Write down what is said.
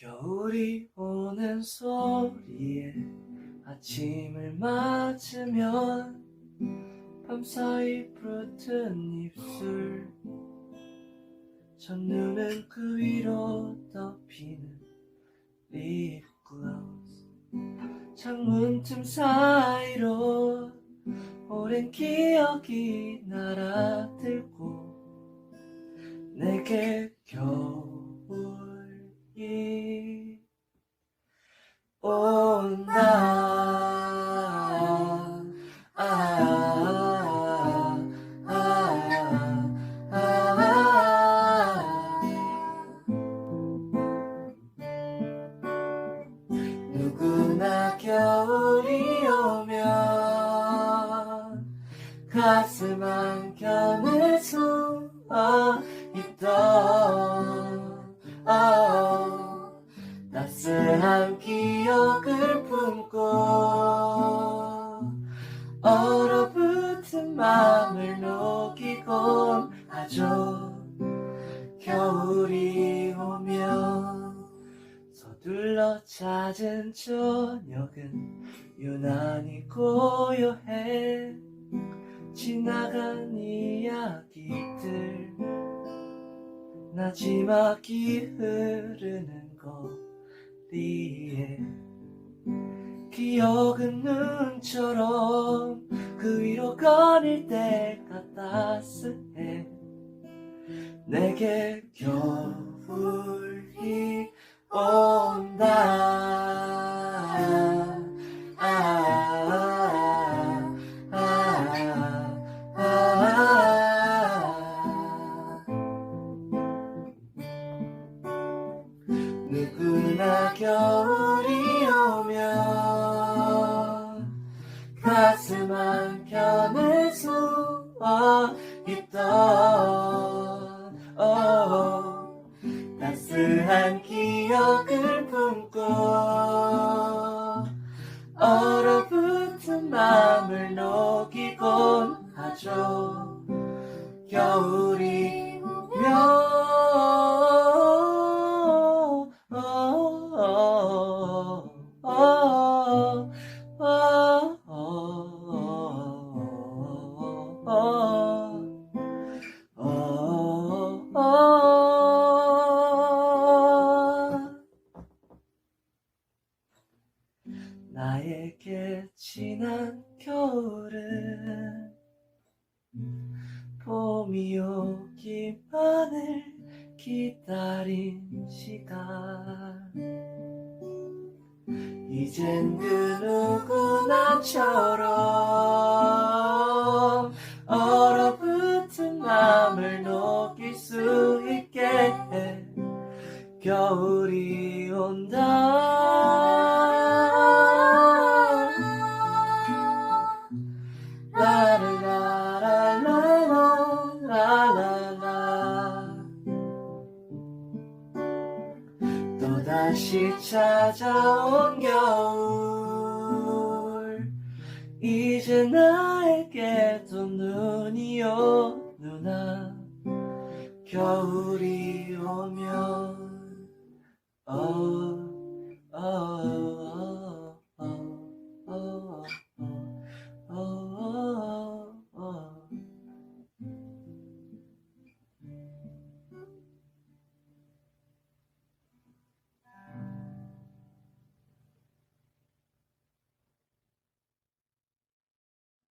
겨울이 오는 소리에 아침을 맞으면 밤사이 푸른 입술 첫눈은 그 위로 덮이는 립글로스 창문 틈 사이로 오랜 기억이 날아들고 내게 겨울 이 온다. 누구나 겨울이 오면 가슴 한켠에 숨어 한 기억을 품고 얼어붙은 마음을 녹이곤 하죠. 겨울이 오면 서둘러 찾은 저녁은 유난히 고요해. 지나간 이야기들 나지막이 흐르는 거 리에 기억은 눈처럼 그 위로 거릴 때가 따스해 내게 겨울이 온다 아, 아, 아, 아. 누구나 겨울이 오면 가슴 한켠에 숨어 있던 어, 따스한 기억을 품고 얼어붙은 마음을 녹이곤 하죠 나에게 지난 겨울은 봄이 오기만을 기다린 시간 이젠 그 누구나처럼 얼어붙은 마음을 녹일 수 있게 해. 겨울이 온다 또다시 찾아온 겨울. 이제 나에게도 눈이 오누나. 겨울이 오면 어